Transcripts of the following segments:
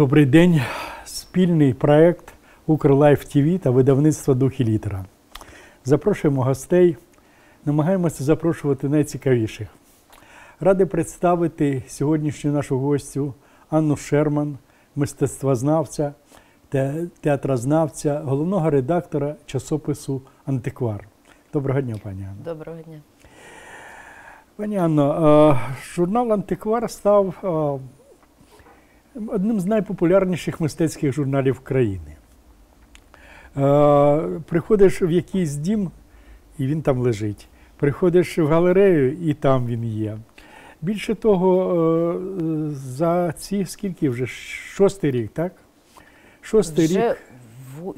Добрий день. Спільний проект Укрлайф ТВ та видавництво Дух і літера. Запрошуємо гостей, намагаємося запрошувати найцікавіших. Радий представити сьогоднішню нашу гостю Анну Шерман, мистецтвознавця, те- театрознавця, головного редактора часопису Антиквар. Доброго дня, пані Анна. Доброго дня. Пані Анно, е, журнал Антиквар став е, одним з найпопулярніших мистецьких журналів країни. Е, Приходиш в якийсь дім, і він там лежить. Приходиш в галерею, і там він є. Більше того, е, за ці скільки вже шостий рік, так? Шостий Вже рік,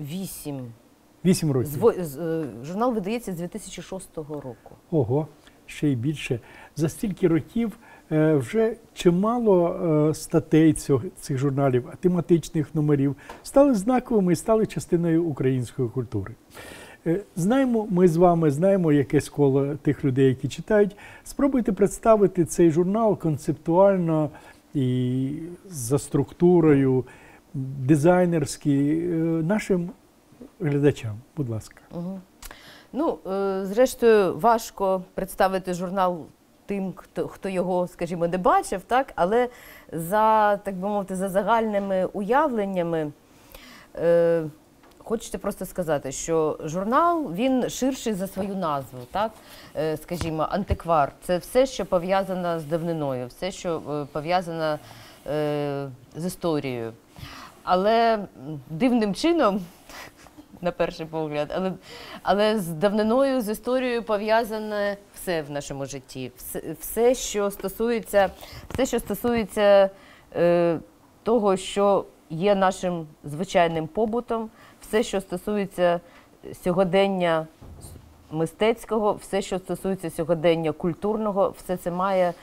вісім. вісім років. е, Журнал видається з 2006 року. Ого, ще й більше. За стільки років вже чимало е, статей цього, цих журналів, тематичних номерів стали знаковими і стали частиною української культури. Е, Знаємо, ми з вами знаємо якесь коло тих людей, які читають. Спробуйте представити цей журнал концептуально і за структурою, дизайнерськи е, нашим глядачам. Будь ласка. Угу. Ну, е, зрештою, важко представити журнал тим, хто, хто його, скажімо, не бачив, так? але за, так би мовити, за загальними уявленнями. Е, Хочете просто сказати, що журнал він ширший за свою назву, так Е, скажімо, антиквар це все, що пов'язано з давниною, все, що е, пов'язано е, з історією. Але дивним чином, на перший погляд, але, але з давниною, з історією пов'язане все в нашому житті. Все, все що стосується, все, що стосується е, того, що є нашим звичайним побутом, все, що стосується сьогодення мистецького, все, що стосується сьогодення культурного, все це має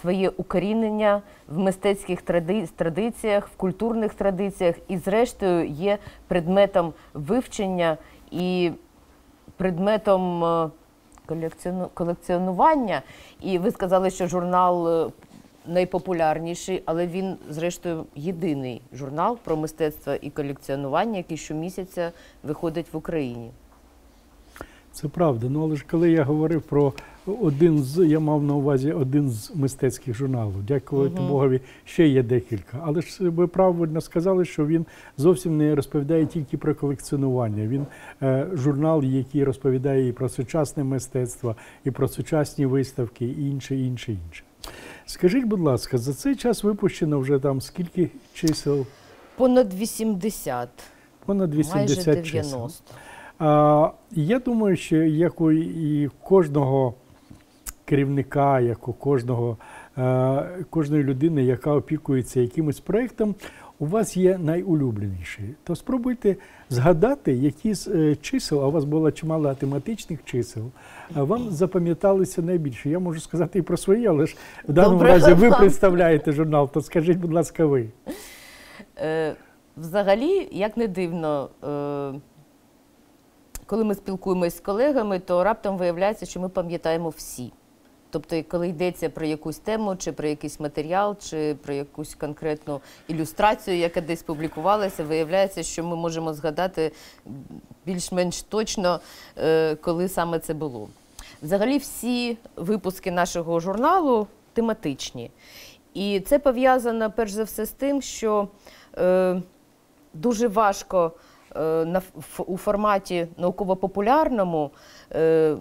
своє укорінення в мистецьких тради- традиціях, в культурних традиціях і, зрештою, є предметом вивчення і предметом е, колекціонування. І ви сказали, що журнал е, найпопулярніший, але він, зрештою, єдиний журнал про мистецтво і колекціонування, який щомісяця виходить в Україні. Це правда. Ну але ж коли я говорив про один з, я мав на увазі один з мистецьких журналів. Дякувати Мгм. Богові, ще є декілька. Але ж ви правильно сказали, що він зовсім не розповідає тільки про колекціонування. Він е, журнал, який розповідає і про сучасне мистецтво, і про сучасні виставки, і інше, інше, інше. Скажіть, будь ласка, за цей час випущено вже там скільки чисел? Понад 80, Понад майже 80 чисел. 90. А, я думаю, що як у і кожного керівника, як у кожного, е, кожної людини, яка опікується якимось проєктом, у вас є найулюбленіші. То спробуйте згадати, які з е, чисел, а у вас було чимало тематичних чисел, а вам запам'яталися найбільше. Я можу сказати і про свої, але ж в даному Добре. разі ви представляєте журнал, то скажіть, будь ласка, ви. Е, взагалі, як не дивно, е, коли ми спілкуємось з колегами, то раптом виявляється, що ми пам'ятаємо всі. Тобто, коли йдеться про якусь тему, чи про якийсь матеріал, чи про якусь конкретну ілюстрацію, яка десь публікувалася, виявляється, що ми можемо згадати більш-менш точно, е, коли саме це було. Взагалі, всі випуски нашого журналу тематичні. І це пов'язано перш за все з тим, що е, дуже важко у форматі науково-популярному е,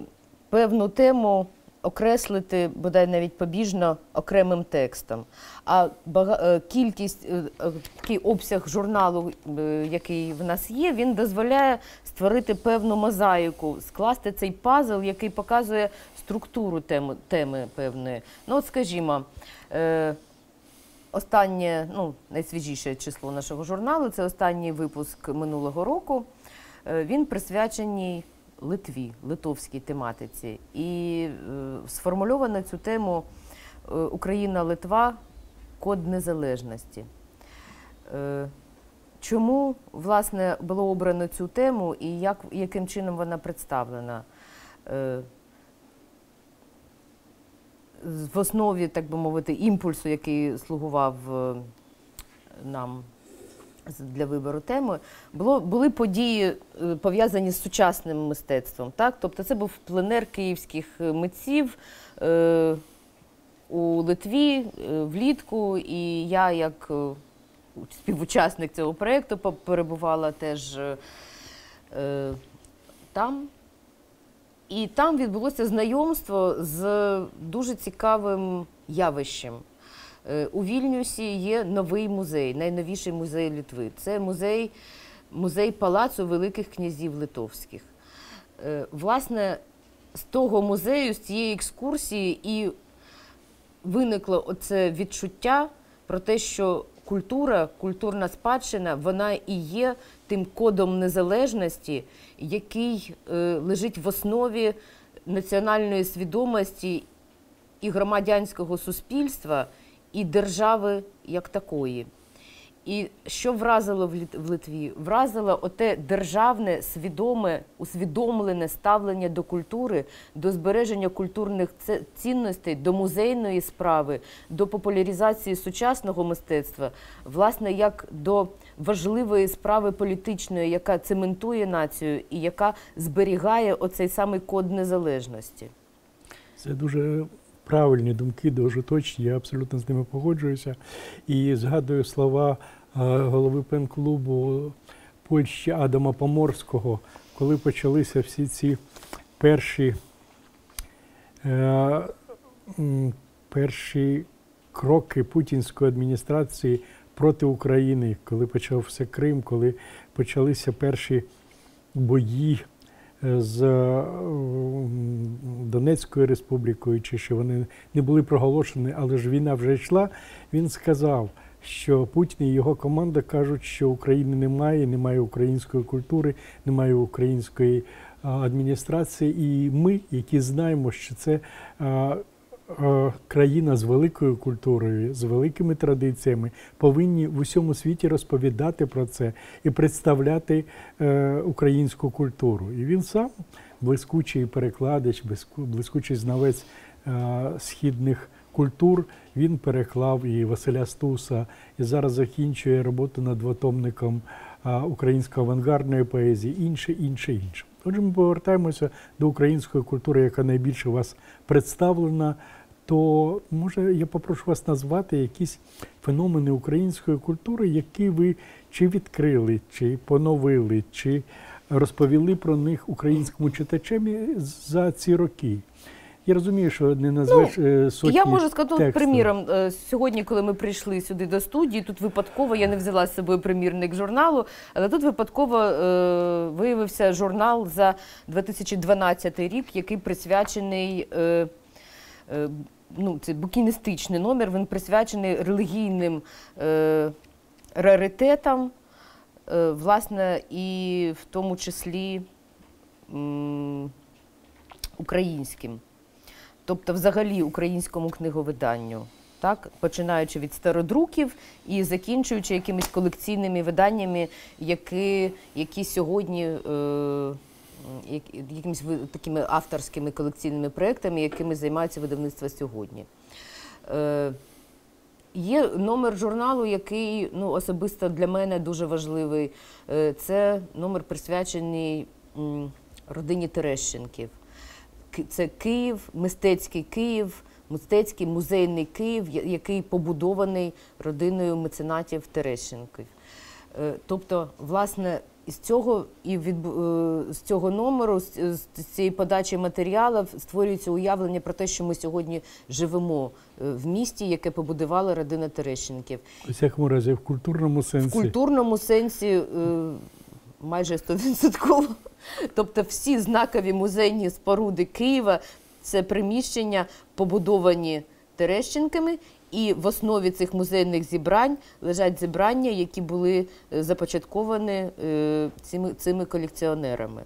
певну тему окреслити, бодай навіть побіжно, окремим текстом. А е, кількість, е, е, такий обсяг журналу, е, який в нас є, він дозволяє створити певну мозаїку, скласти цей пазл, який показує структуру теми, теми певної. Ну, от скажімо, е, Останнє, ну, найсвіжіше число нашого журналу це останній випуск минулого року. Е, Він присвячений Литві, литовській тематиці. І е, сформульовано цю тему е, Україна-Литва код незалежності. Чому власне було обрано цю тему і як, яким чином вона представлена? В основі, так би мовити, імпульсу, який слугував е, нам для вибору теми, було, були події, е, пов'язані з сучасним мистецтвом. Так? Тобто це був пленер київських е, митців е, у Литві влітку, і я, як співучасник цього проєкту, перебувала теж е, там. І там відбулося знайомство з дуже цікавим явищем. Е, У Вільнюсі є новий музей, найновіший музей Литви. Це музей, музей палацу Великих князів Литовських. Е, Власне, з того музею, з цієї екскурсії, і виникло оце відчуття про те, що культура, культурна спадщина, вона і є тим кодом незалежності, який е, лежить в основі національної свідомості і громадянського суспільства, і держави як такої. І що вразило в Литві? Вразило оте державне, свідоме, усвідомлене ставлення до культури, до збереження культурних цінностей, до музейної справи, до популяризації сучасного мистецтва, власне, як до важливої справи політичної, яка цементує націю і яка зберігає оцей самий код незалежності. Це дуже правильні думки, дуже точні. Я абсолютно з ними погоджуюся. І згадую слова е, голови пен-клубу Польщі Адама Поморського, коли почалися всі ці перші, е, перші кроки путінської адміністрації проти України, коли почався Крим, коли почалися перші бої е, з е, Донецькою республікою, чи що вони не були проголошені, але ж війна вже йшла. Він сказав, що Путін і його команда кажуть, що України немає, немає української культури, немає української адміністрації. І ми, які знаємо, що це країна з великою культурою, з великими традиціями, повинні в усьому світі розповідати про це і представляти е, українську культуру. І він сам блискучий перекладач, блискучий знавець е, східних культур. Він переклав і Василя Стуса, і зараз закінчує роботу над двотомником е, української авангардної поезії, інше, інше, інше. Отже, ми повертаємося до української культури, яка найбільше у вас представлена. То може я попрошу вас назвати якісь феномени української культури, які ви чи відкрили, чи поновили, чи розповіли про них українському читачеві за ці роки. Я розумію, що не назвеш е, сотні Ну, Я можу сказати, текстів. приміром, е, сьогодні, коли ми прийшли сюди до студії, тут випадково я не взяла з собою примірник журналу, але тут випадково е, виявився журнал за 2012 рік, який присвячений. Е, Ну, це букіністичний номер, він присвячений релігійним е, раритетам, е, власне, і в тому числі м, українським тобто взагалі українському книговиданню, так починаючи від стародруків і закінчуючи якимись колекційними виданнями, які, які сьогодні. Е, якимись такими авторськими колекційними проектами, якими займаються видавництва сьогодні. Е, Є номер журналу, який ну, особисто для мене дуже важливий. Е, Це номер присвячений родині Терещенків. Це Київ, мистецький Київ, мистецький музейний Київ, який побудований родиною меценатів Терещенків. Е, Тобто, власне, із цього і від з цього номеру, з, з цієї подачі матеріалів створюється уявлення про те, що ми сьогодні живемо е, в місті, яке побудувала родина Терещенків. У всякому разі, в культурному сенсі. В культурному сенсі е, майже 100%. Тобто всі знакові музейні споруди Києва це приміщення, побудовані Терещенками, і в основі цих музейних зібрань лежать зібрання, які були е, започатковані е, цими, цими колекціонерами.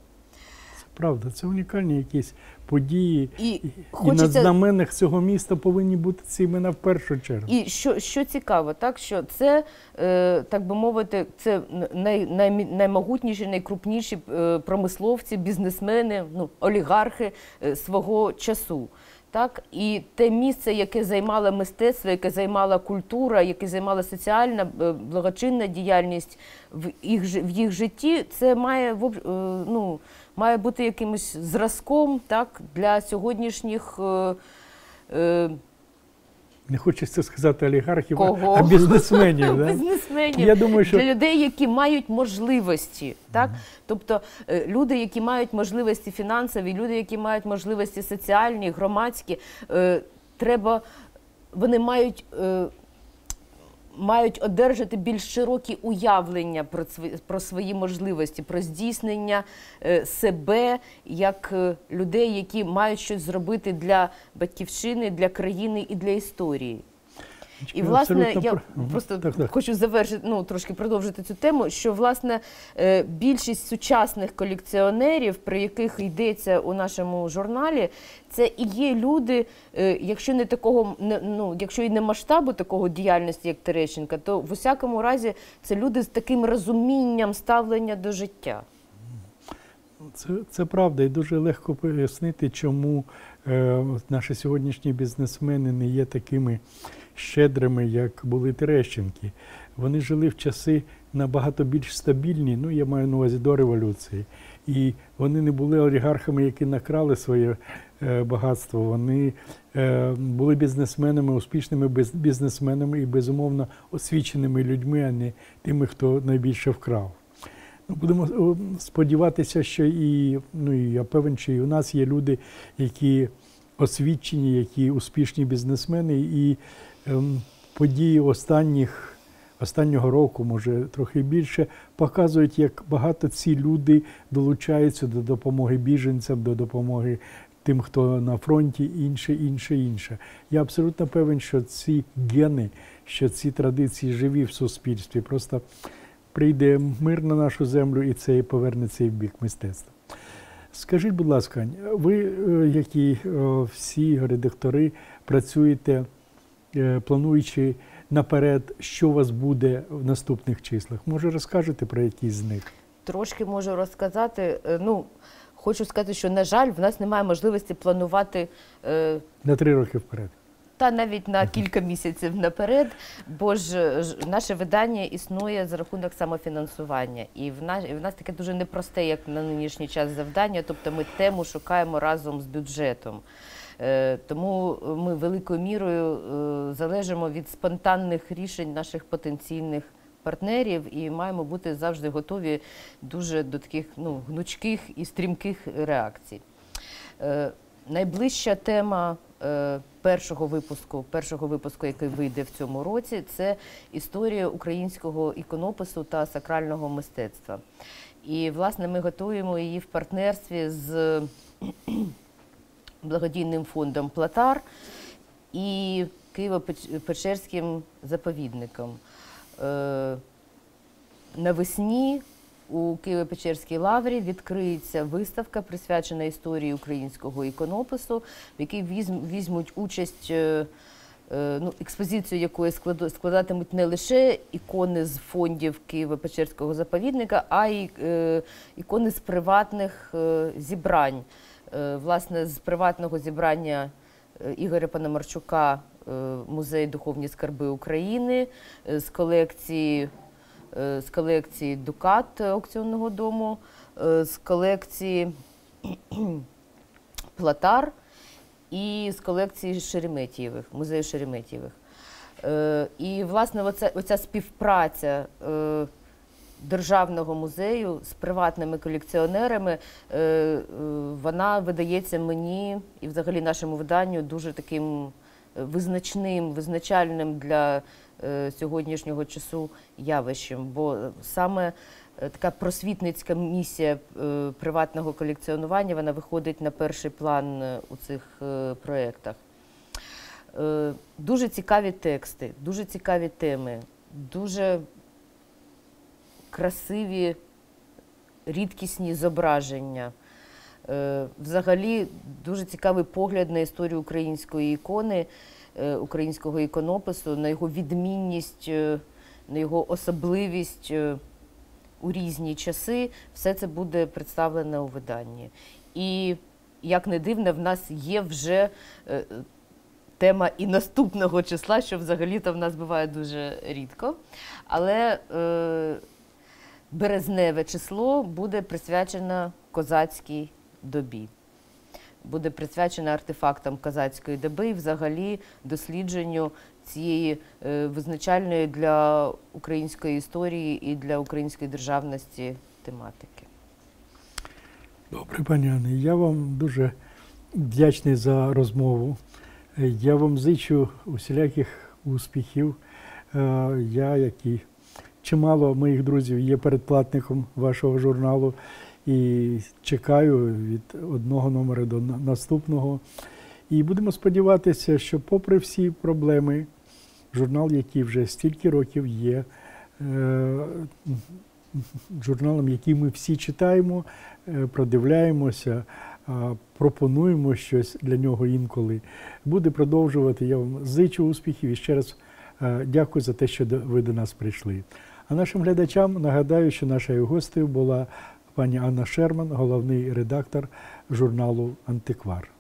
Правда, це унікальні якісь події. І І на знаменах цього міста повинні бути ці імена в першу чергу. І що, що цікаво, так що це, е, так би мовити, це най, най, наймогутніші, найкрупніші промисловці, бізнесмени, ну, олігархи свого часу. Так, і те місце, яке займало мистецтво, яке займала культура, яке займала соціальна е, благочинна діяльність в їх в їх житті, це має е, ну, має бути якимось зразком так, для сьогоднішніх е, Не хочеться сказати олігархів, Кого? а бізнесменів. да? бізнесменів. Я думаю, що для людей, які мають можливості, так тобто е, люди, які мають можливості фінансові, люди, які мають можливості соціальні, громадські, е, треба вони мають. Мають одержати більш широкі уявлення про про свої можливості, про здійснення е, себе як е, людей, які мають щось зробити для батьківщини, для країни і для історії. І власне я просто Так, так. хочу завершити, ну трошки продовжити цю тему. Що власне е, більшість сучасних колекціонерів, про яких йдеться у нашому журналі, це і є люди, е, якщо не такого, ну якщо і не масштабу такого діяльності, як Терещенка, то в усякому разі це люди з таким розумінням ставлення до життя. Це, це правда, і дуже легко пояснити, чому е, наші сьогоднішні бізнесмени не є такими щедрими, як були Терещенки. Вони жили в часи набагато більш стабільні, ну я маю на увазі до революції. І вони не були олігархами, які накрали своє е, багатство. Вони е, були бізнесменами, успішними біз- бізнесменами і безумовно освіченими людьми, а не тими, хто найбільше вкрав. Ну, будемо сподіватися, що і ну і я певен, що і у нас є люди, які освічені, які успішні бізнесмени, і події останніх. Останнього року, може трохи більше, показують, як багато ці люди долучаються до допомоги біженцям, до допомоги тим, хто на фронті, інше, інше, інше. Я абсолютно певен, що ці гени, що ці традиції живі в суспільстві. Просто прийде мир на нашу землю і це повернеться і в бік мистецтва. Скажіть, будь ласка, ви, е, як і е, всі редактори, працюєте, плануючи наперед, що у вас буде в наступних числах? Може, розкажете про якісь з них? Трошки можу розказати. е, Ну хочу сказати, що на жаль, в нас немає можливості планувати. е, На три роки вперед. Та навіть на кілька місяців наперед, бо ж ж наше видання існує за рахунок самофінансування, і в нас і в нас таке дуже непросте, як на нинішній час завдання. Тобто ми тему шукаємо разом з бюджетом. Е, Тому ми великою мірою е, залежимо від спонтанних рішень наших потенційних партнерів і маємо бути завжди готові дуже до таких ну, гнучких і стрімких реакцій. Е, Найближча тема е, першого випуску, першого випуску, який вийде в цьому році, це історія українського іконопису та сакрального мистецтва. І, власне, ми готуємо її в партнерстві з благодійним фондом Платар і Києво-Печерським заповідником. Е, Навесні у Києво-Печерській лаврі відкриється виставка, присвячена історії українського іконопису, в якій візьмуть участь. е, е, Ну, експозицію якої складатимуть не лише ікони з фондів Києво-Печерського заповідника, а й ікони з приватних зібрань. Власне, з приватного зібрання Ігоря Пономарчука музей Духовні скарби України, е, з колекції е, з колекції Дукат аукціонного дому, е, з колекції Платар і з колекції Шереметьєвих, музею Шереметьєвих. Е, І, власне, оця, оця співпраця е, державного музею з приватними колекціонерами, е, е, вона видається мені і взагалі нашому виданню дуже таким е, визначним, визначальним для е, сьогоднішнього часу явищем. Бо саме е, така просвітницька місія е, приватного колекціонування вона виходить на перший план у цих проєктах. Дуже цікаві тексти, дуже цікаві теми, дуже красиві, рідкісні зображення. Е, Взагалі дуже цікавий погляд на історію української ікони, е, українського іконопису, на його відмінність, е, на його особливість у різні часи. Все це буде представлене у виданні. І як не дивно, в нас є вже тема і наступного числа, що взагалі-то в нас буває дуже рідко. Але березневе число буде присвячено козацькій добі. Буде присвячено артефактам козацької доби і взагалі дослідженню цієї е, визначальної для української історії і для української державності тематики. Добре, пані Анне, я вам дуже вдячний за розмову. Я вам зичу усіляких успіхів. Е, Я, як і чимало моїх друзів, є передплатником вашого журналу і чекаю від одного номера до наступного. І будемо сподіватися, що, попри всі проблеми, журнал, який вже стільки років є, е, журналом, який ми всі читаємо, е, продивляємося, пропонуємо щось для нього інколи. Буде продовжувати. Я вам зичу успіхів і ще раз е, дякую за те, що ви до нас прийшли. А нашим глядачам нагадаю, що нашою гостею була пані Анна Шерман, головний редактор журналу Антиквар.